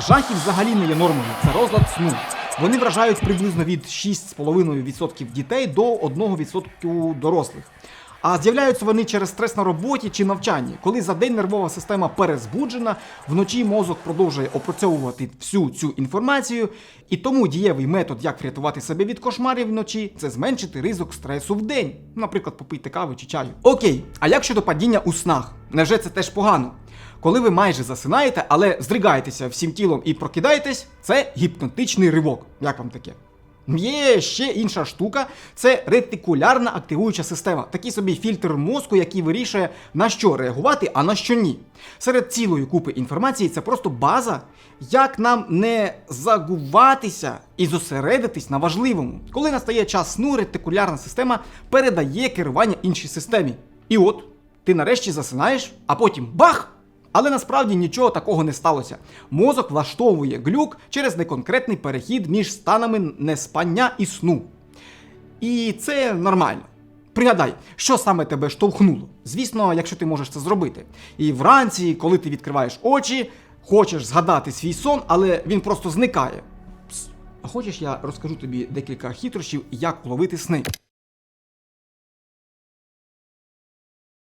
Жахи взагалі не є нормою. Це розлад сну. Вони вражають приблизно від 6,5% дітей до 1% дорослих. А з'являються вони через стрес на роботі чи навчанні, коли за день нервова система перезбуджена, вночі мозок продовжує опрацьовувати всю цю інформацію, і тому дієвий метод, як врятувати себе від кошмарів вночі, це зменшити ризик стресу в день. Наприклад, попийте кави чи чаю. Окей, а як щодо падіння у снах? Невже це теж погано? Коли ви майже засинаєте, але здригаєтеся всім тілом і прокидаєтесь, це гіпнотичний ривок. Як вам таке? Є ще інша штука, це ретикулярна активуюча система. Такий собі фільтр мозку, який вирішує на що реагувати, а на що ні. Серед цілої купи інформації це просто база, як нам не загуватися і зосередитись на важливому. Коли настає час сну, ретикулярна система передає керування іншій системі. І от ти нарешті засинаєш, а потім бах! Але насправді нічого такого не сталося. Мозок влаштовує глюк через неконкретний перехід між станами неспання і сну. І це нормально. Пригадай, що саме тебе штовхнуло. Звісно, якщо ти можеш це зробити. І вранці, коли ти відкриваєш очі, хочеш згадати свій сон, але він просто зникає. Пс, А хочеш, я розкажу тобі декілька хитрощів, як ловити сни.